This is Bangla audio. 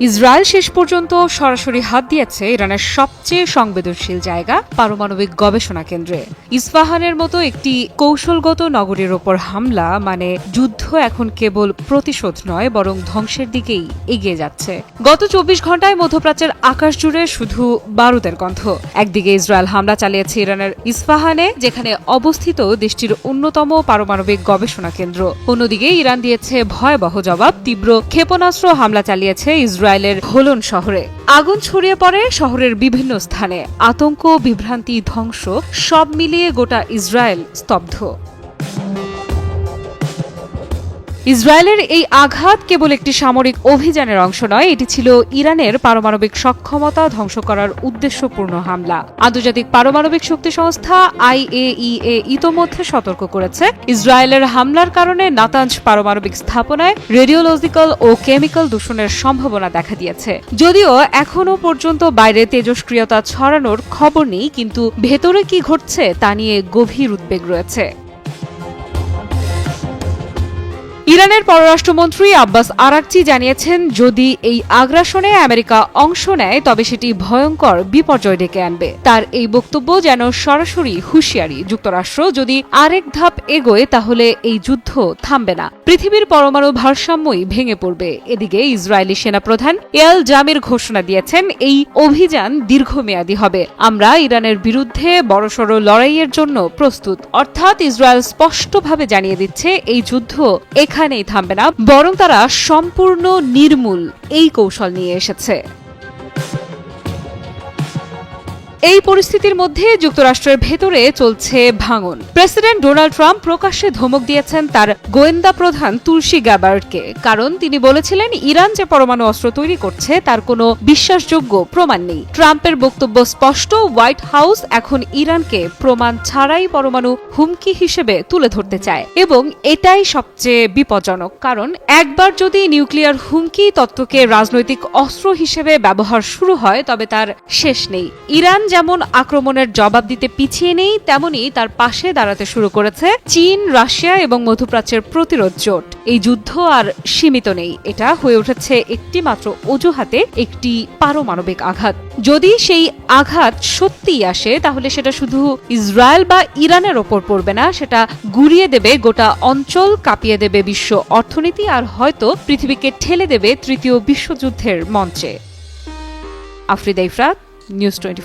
ইসরায়েল শেষ পর্যন্ত সরাসরি হাত দিয়েছে ইরানের সবচেয়ে সংবেদনশীল জায়গা পারমাণবিক গবেষণা কেন্দ্রে। ইস্পাহানের মতো একটি কৌশলগত নগরীর ওপর হামলা মানে যুদ্ধ, এখন কেবল প্রতিশোধ নয়, বরং ধ্বংসের দিকেই এগিয়ে যাচ্ছে। গত চব্বিশ ঘন্টায় মধ্যপ্রাচ্যের আকাশ জুড়ে শুধু বারুদের গন্ধ। একদিকে ইসরায়েল হামলা চালিয়েছে ইরানের ইস্পাহানে, যেখানে অবস্থিত দেশটির অন্যতম পারমাণবিক গবেষণা কেন্দ্র। অন্যদিকে ইরান দিয়েছে ভয়াবহ জবাব, তীব্র ক্ষেপণাস্ত্র হামলা চালিয়েছে ইসরায়েলের হোলন শহরে। আগুন ছড়িয়ে পড়ে শহরের বিভিন্ন স্থানে। আতঙ্ক, বিভ্রান্তি, ধ্বংস, সব মিলিয়ে গোটা ইসরায়েল স্তব্ধ। ইসরায়েলের এই আঘাত কেবল একটি সামরিক অভিযানের অংশ নয়, এটি ছিল ইরানের পারমাণবিক সক্ষমতা ধ্বংস করার উদ্দেশ্যপূর্ণ হামলা। আন্তর্জাতিক পারমাণবিক শক্তি সংস্থা আইএইএ ইতোমধ্যে সতর্ক করেছে। ইসরায়েলের হামলার কারণে নাতাঞ্জ পারমাণবিক স্থাপনায় রেডিওলজিক্যাল ও কেমিক্যাল দূষণের সম্ভাবনা দেখা দিয়েছে। যদিও এখনও পর্যন্ত বাইরে তেজস্ক্রিয়তা ছড়ানোর খবর নেই, কিন্তু ভেতরে কি ঘটছে তা নিয়ে গভীর উদ্বেগ রয়েছে। ইরানের পররাষ্ট্রমন্ত্রী আব্বাস আরাকচি জানিয়েছেন, যদি এই আগ্রাসনে আমেরিকা অংশ নেয়, তবে সেটি ভয়ঙ্কর বিপর্যয় ডেকে আনবে। তার এই বক্তব্য যেন সরাসরি হুঁশিয়ারি যুক্তরাষ্ট্র। যদি আরেক ধাপ এগোয়, তাহলে এই যুদ্ধ থামবে না। পৃথিবীর পরমাণু ভারসাম্যই ভেঙে পড়বে। এদিকে ইসরায়েলি সেনাপ্রধান এয়াল জামির ঘোষণা দিয়েছেন, এই অভিযান দীর্ঘমেয়াদী হবে। আমরা ইরানের বিরুদ্ধে বড়সড় লড়াইয়ের জন্য প্রস্তুত। অর্থাৎ ইসরায়েল স্পষ্টভাবে জানিয়ে দিচ্ছে, এই যুদ্ধ এখানেই থামবে না বরং তারা সম্পূর্ণ নির্মূল এই কৌশল নিয়ে এসেছে। এই পরিস্থিতির মধ্যে যুক্তরাষ্ট্রের ভেতরে চলছে ভাঙন। প্রেসিডেন্ট ডোনাল্ড ট্রাম্প প্রকাশ্যে ধমক দিয়েছেন তার গোয়েন্দা প্রধান তুলসী গ্যাবার্ডকে কারণ তিনি বলেছিলেন ইরান যে পরমাণু অস্ত্র তৈরি করছে তার কোনো বিশ্বাসযোগ্য প্রমাণ নেই। ট্রাম্পের বক্তব্য স্পষ্ট, হোয়াইট হাউস এখন ইরানকে প্রমাণ ছাড়াই পরমাণু হুমকি হিসেবে তুলে ধরতে চায়। এবং এটাই সবচেয়ে বিপজ্জনক, কারণ একবার যদি নিউক্লিয়ার হুমকি তত্ত্বকে রাজনৈতিক অস্ত্র হিসেবে ব্যবহার শুরু হয়, তবে তার শেষ নেই। ইরান যেমন আক্রমণের জবাব দিতে পিছিয়ে নেই, তেমনি তার পাশে দাঁড়াতে শুরু করেছে চীন, রাশিয়া এবং মধ্যপ্রাচ্যের প্রতিরোধ জোট। এই যুদ্ধ আর সীমিত নেই, এটা হয়ে উঠেছে একটি মাত্র অজুহাতে একটি পারমাণবিক আঘাত। যদি সেই আঘাত সত্যিই আসে, তাহলে সেটা শুধু ইসরায়েল বা ইরানের ওপর পড়বে না, সেটা গুড়িয়ে দেবে গোটা অঞ্চল, কাঁপিয়ে দেবে বিশ্ব অর্থনীতি আর হয়তো পৃথিবীকে ঠেলে দেবে তৃতীয় বিশ্বযুদ্ধের মঞ্চে। আফরিদা ইফরাত, নিউজ টোয়েন্টি